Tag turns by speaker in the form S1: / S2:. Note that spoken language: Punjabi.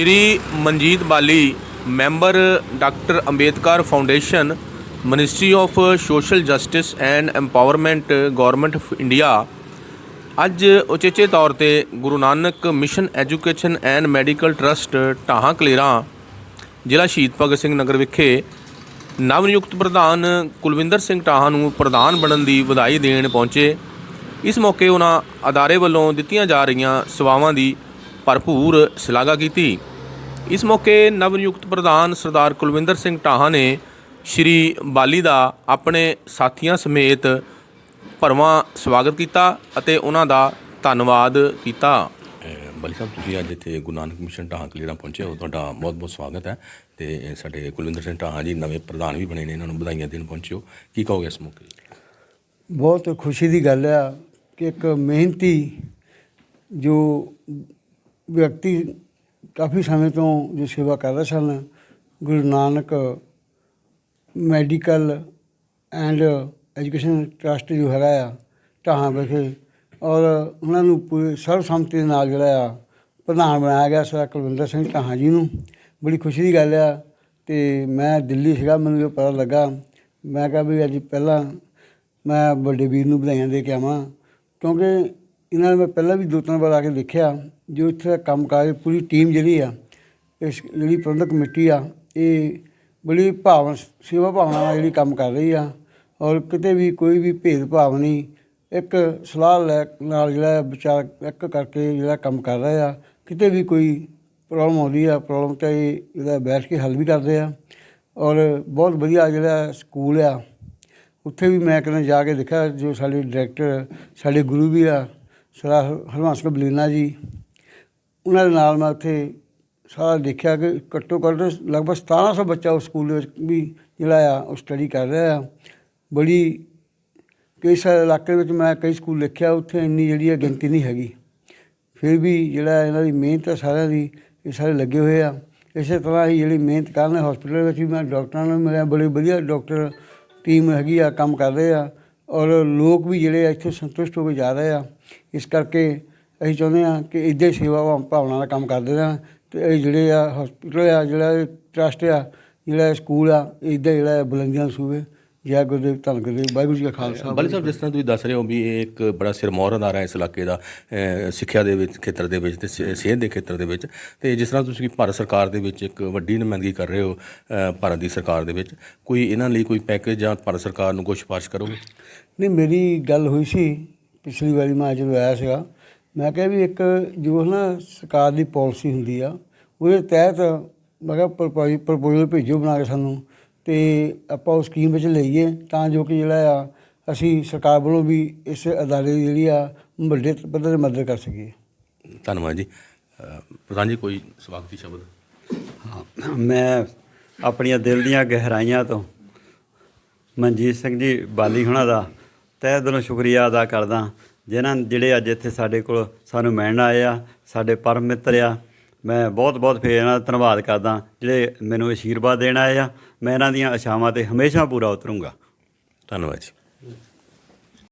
S1: Shri Manjit Bali, member doctor Ambedkar foundation, ministry of social justice and empowerment government of India. ਅੱਜ ਉਚੇਚੇ ਤੌਰ ਤੇ Guru Nanak mission education and medical trust Dhahan Kaleran, ਜ਼ਿਲ੍ਹਾ ਸ਼ਹੀਦ ਭਗਤ ਸਿੰਘ ਨਗਰ ਵਿਖੇ ਨਵ-ਨਿਯੁਕਤ ਪ੍ਰਧਾਨ ਕੁਲਵਿੰਦਰ ਸਿੰਘ ਢਾਹਾਂ ਨੂੰ ਪ੍ਰਧਾਨ ਬਣਨ ਦੀ ਵਧਾਈ ਦੇਣ ਪਹੁੰਚੇ। ਇਸ ਮੌਕੇ ਉਹਨਾਂ ਅਦਾਰੇ ਵੱਲੋਂ ਦਿੱਤੀਆਂ ਜਾ ਰਹੀਆਂ ਸੇਵਾਵਾਂ ਦੀ ਭਰਪੂਰ ਸ਼ਲਾਘਾ ਕੀਤੀ। ਇਸ ਮੌਕੇ ਨਵ-ਨਿਯੁਕਤ ਪ੍ਰਧਾਨ ਸਰਦਾਰ ਕੁਲਵਿੰਦਰ ਸਿੰਘ ਢਾਹਾਂ ਨੇ ਸ਼੍ਰੀ ਬਾਲੀ ਦਾ ਆਪਣੇ ਸਾਥੀਆਂ ਸਮੇਤ ਭਰਵਾਂ ਸਵਾਗਤ ਕੀਤਾ ਅਤੇ ਉਹਨਾਂ ਦਾ ਧੰਨਵਾਦ ਕੀਤਾ।
S2: ਬਲੀ ਸਾਹਿਬ ਤੁਸੀਂ ਅੱਜ ਇੱਥੇ ਗੁਰੂ ਨਾਨਕ ਮਿਸ਼ਨ ਢਾਹਾਂ ਕਲੀਰਾਂ ਪਹੁੰਚੇ ਹੋ। ਤੁਹਾਡਾ ਬਹੁਤ ਬਹੁਤ ਸਵਾਗਤ ਹੈ ਤੇ ਸਾਡੇ ਕੁਲਵਿੰਦਰ ਸਿੰਘ ਢਾਹਾਂ ਜੀ ਨਵੇਂ ਪ੍ਰਧਾਨ ਵੀ ਬਣੇ ਨੇ ਇਹਨਾਂ ਨੂੰ ਵਧਾਈਆਂ ਦੇਣ ਪਹੁੰਚੇ ਹੋ। ਕੀ ਕਹੋਗੇ ਇਸ ਮੌਕੇ?
S3: ਬਹੁਤ ਖੁਸ਼ੀ ਦੀ ਗੱਲ ਆ ਕਿ ਇੱਕ ਮਿਹਨਤੀ ਜੋ ਵਿਅਕਤੀ ਕਾਫੀ ਸਮੇਂ ਤੋਂ ਜੋ ਸੇਵਾ ਕਰ ਰਹੇ ਸਨ, Guru Nanak medical and education trust ਜੋ ਹੈਗਾ ਆ, ਢਾਹਾਂ ਵਿਖੇ, ਔਰ ਉਹਨਾਂ ਨੂੰ ਪੂਰੇ ਸਰਬਸੰਮਤੀ ਦੇ ਨਾਲ ਜਿਹੜਾ ਆ, ਪ੍ਰਧਾਨ ਬਣਾਇਆ ਗਿਆ ਸਰ ਕੁਲਵਿੰਦਰ ਸਿੰਘ ਢਾਹਾਂ ਜੀ ਨੂੰ। ਬੜੀ ਖੁਸ਼ੀ ਦੀ ਗੱਲ ਆ ਤੇ ਮੈਂ ਦਿੱਲੀ ਸੀਗਾ, ਮੈਨੂੰ ਇਹ ਪਤਾ ਲੱਗਾ, ਮੈਂ ਕਿਹਾ ਵੀ ਅੱਜ ਪਹਿਲਾਂ ਮੈਂ ਵੱਡੇ ਵੀਰ ਨੂੰ ਵਧਾਈਆਂ ਦੇ ਕੇ ਆਵਾਂ, ਕਿਉਂਕਿ ਇਹਨਾਂ ਨੂੰ ਮੈਂ ਪਹਿਲਾਂ ਵੀ ਦੋ ਤਿੰਨ ਵਾਰ ਆ ਕੇ ਦੇਖਿਆ, ਜੋ ਇੱਥੇ ਦਾ ਕੰਮ ਕਾਰ ਪੂਰੀ ਟੀਮ ਜਿਹੜੀ ਆ, ਇਸ ਜਿਹੜੀ ਪ੍ਰਬੰਧਕ ਕਮੇਟੀ ਆ, ਇਹ ਬੜੀ ਭਾਵਨਾ ਸੇਵਾ ਭਾਵਨਾ ਨਾਲ ਜਿਹੜੀ ਕੰਮ ਕਰ ਰਹੀ ਆ ਔਰ ਕਿਤੇ ਵੀ ਕੋਈ ਵੀ ਭੇਦਭਾਵ ਨਹੀਂ, ਇੱਕ ਸਲਾਹ ਲੈ ਨਾਲ ਜਿਹੜਾ ਵਿਚਾਰ ਇੱਕ ਕਰਕੇ ਜਿਹੜਾ ਕੰਮ ਕਰ ਰਿਹਾ ਆ, ਕਿਤੇ ਵੀ ਕੋਈ ਪ੍ਰੋਬਲਮ ਆਉਂਦੀ ਆ ਪ੍ਰੋਬਲਮ ਤੇ ਇਹ ਜਿਹੜਾ ਬੈਠ ਕੇ ਹੱਲ ਵੀ ਕਰਦੇ ਆ ਔਰ ਬਹੁਤ ਵਧੀਆ ਜਿਹੜਾ ਸਕੂਲ ਆ, ਉੱਥੇ ਵੀ ਮੈਂ ਕਹਿੰਦਾ ਜਾ ਕੇ ਦੇਖਿਆ ਜੋ ਸਾਡੇ ਡਾਇਰੈਕਟਰ ਸਾਡੇ ਗੁਰੂ ਵੀ ਆ ਸਰ ਹਰਵੰਸ ਬਲੀਨਾ ਜੀ, ਉਹਨਾਂ ਦੇ ਨਾਲ ਮੈਂ ਉੱਥੇ ਸਾਰਾ ਦੇਖਿਆ ਕਿ ਘੱਟੋ ਘੱਟ ਲਗਭਗ 1700 ਬੱਚਾ ਉਸ ਸਕੂਲ ਵਿੱਚ ਵੀ ਜਿਹੜਾ ਆ, ਉਹ ਸਟੱਡੀ ਕਰ ਰਿਹਾ ਆ। ਬੜੀ ਕਈ ਸਾਰੇ ਇਲਾਕੇ ਵਿੱਚ ਮੈਂ ਕਈ ਸਕੂਲ ਦੇਖਿਆ, ਉੱਥੇ ਇੰਨੀ ਜਿਹੜੀ ਆ ਗਿਣਤੀ ਨਹੀਂ ਹੈਗੀ। ਫਿਰ ਵੀ ਜਿਹੜਾ ਇਹਨਾਂ ਦੀ ਮਿਹਨਤ ਆ ਸਾਰਿਆਂ ਦੀ, ਇਹ ਸਾਰੇ ਲੱਗੇ ਹੋਏ ਆ। ਇਸੇ ਤਰ੍ਹਾਂ ਹੀ ਜਿਹੜੀ ਮਿਹਨਤ ਕਰਨ ਹਸਪੀਟਲ ਵਿੱਚ ਵੀ ਮੈਂ ਡਾਕਟਰਾਂ ਨੂੰ ਮਿਲਿਆ, ਬੜੇ ਵਧੀਆ ਡਾਕਟਰ ਟੀਮ ਹੈਗੀ ਆ, ਕੰਮ ਕਰ ਰਹੇ ਆ। ਔਰ ਲੋਕ ਵੀ ਜਿਹੜੇ ਆ ਇੱਥੇ ਸੰਤੁਸ਼ਟ ਹੋ ਕੇ ਜਾ ਰਹੇ ਆ। ਇਸ ਕਰਕੇ ਅਸੀਂ ਚਾਹੁੰਦੇ ਆ ਕਿ ਇੱਦਾਂ ਸੇਵਾ ਭਾਵਨਾ ਦਾ ਕੰਮ ਕਰਦੇ ਰਹਿਣ ਤੇ ਇਹ ਜਿਹੜੇ ਆ ਹਸਪੀਟਲ ਆ, ਜਿਹੜਾ ਟਰਸਟ ਆ, ਜਿਹੜਾ ਸਕੂਲ ਆ, ਇੱਦਾਂ ਜਿਹੜਾ ਹੈ ਬੁਲੰਦੀਆਂ ਸੂਬੇ ਜੈ ਗੁਰਦੇਵ ਧੰਨ ਗੁਰਦੇਵ ਵਾਹਿਗੁਰੂ ਜੀ ਕਾ ਖਾਲਸਾ
S2: ਬਲੀ ਸਾਹਿਬ ਜਿਸ ਤਰ੍ਹਾਂ ਤੁਸੀਂ ਦੱਸ ਰਹੇ ਹੋ ਵੀ ਇਹ ਇੱਕ ਬੜਾ ਸਿਰਮੌਰ ਅਦਾਰਾ ਹੈ ਇਸ ਇਲਾਕੇ ਦਾ ਸਿੱਖਿਆ ਦੇ ਵਿੱਚ ਖੇਤਰ ਦੇ ਵਿੱਚ ਤੇ ਸਿਹਤ ਦੇ ਖੇਤਰ ਦੇ ਵਿੱਚ ਤੇ ਜਿਸ ਤਰ੍ਹਾਂ ਤੁਸੀਂ ਭਾਰਤ ਸਰਕਾਰ ਦੇ ਵਿੱਚ ਇੱਕ ਵੱਡੀ ਨੁਮਾਇੰਦਗੀ ਕਰ ਰਹੇ ਹੋ ਭਾਰਤ ਦੀ ਸਰਕਾਰ ਦੇ ਵਿੱਚ ਕੋਈ ਇਹਨਾਂ ਲਈ ਕੋਈ ਪੈਕੇਜ ਜਾਂ ਭਾਰਤ ਸਰਕਾਰ ਨੂੰ ਕੋਈ ਸਿਫਾਰਿਸ਼ ਕਰੋਗੇ?
S3: ਨਹੀਂ ਮੇਰੀ ਗੱਲ ਹੋਈ ਸੀ ਪਿਛਲੀ ਵਾਰੀ ਮੈਂ ਜਦੋਂ ਆਇਆ ਸੀਗਾ ਮੈਂ ਕਿਹਾ ਵੀ ਇੱਕ ਜੋ ਨਾ ਸਰਕਾਰ ਦੀ ਪਾਲਿਸੀ ਹੁੰਦੀ ਆ ਉਹਦੇ ਤਹਿਤ ਮੈਂ ਕਿਹਾ ਪ੍ਰਪੋਜ਼ਲ ਭੇਜੋ ਬਣਾ ਕੇ ਸਾਨੂੰ। ਤੇ ਆਪਾਂ ਉਹ ਸਕੀਮ ਵਿੱਚ ਲਈਏ ਤਾਂ ਜੋ ਕਿ ਜਿਹੜਾ ਆ ਅਸੀਂ ਸਰਕਾਰ ਵੱਲੋਂ ਵੀ ਇਸ ਅਦਾਰੇ ਦੀ ਜਿਹੜੀ ਆ ਵੱਡੇ ਪੱਧਰ ਤੇ ਮਦਦ ਕਰ ਸਕੀਏ।
S2: ਧੰਨਵਾਦ ਜੀ। ਪ੍ਰਧਾਨ ਜੀ ਕੋਈ ਸਵਾਗਤੀ ਸ਼ਬਦ?
S4: ਹਾਂ, ਮੈਂ ਆਪਣੀਆਂ ਦਿਲ ਦੀਆਂ ਗਹਿਰਾਈਆਂ ਤੋਂ ਮਨਜੀਤ ਸਿੰਘ ਜੀ ਬਾਲੀ ਹੁਣਾਂ ਦਾ ਤਹਿ ਦਿਲੋਂ ਸ਼ੁਕਰੀਆ ਅਦਾ ਕਰਦਾ ਜਿਨ੍ਹਾਂ ਜਿਹੜੇ ਅੱਜ ਇੱਥੇ ਸਾਡੇ ਕੋਲ ਸਾਨੂੰ ਮਿਲਣ ਆਏ ਆ ਸਾਡੇ ਪਰਮ ਮਿੱਤਰ ਆ। ਮੈਂ ਬਹੁਤ ਬਹੁਤ ਫੇਰ ਇਹਨਾਂ ਦਾ ਧੰਨਵਾਦ ਕਰਦਾ ਜਿਹੜੇ ਮੈਨੂੰ ਅਸ਼ੀਰਵਾਦ ਦੇਣ ਆਏ ਆ। ਮੈਂ ਇਹਨਾਂ ਦੀਆਂ ਆਸ਼ਾਵਾਂ ਤੇ ਹਮੇਸ਼ਾ ਪੂਰਾ ਉਤਰੂੰਗਾ।
S2: ਧੰਨਵਾਦ ਜੀ।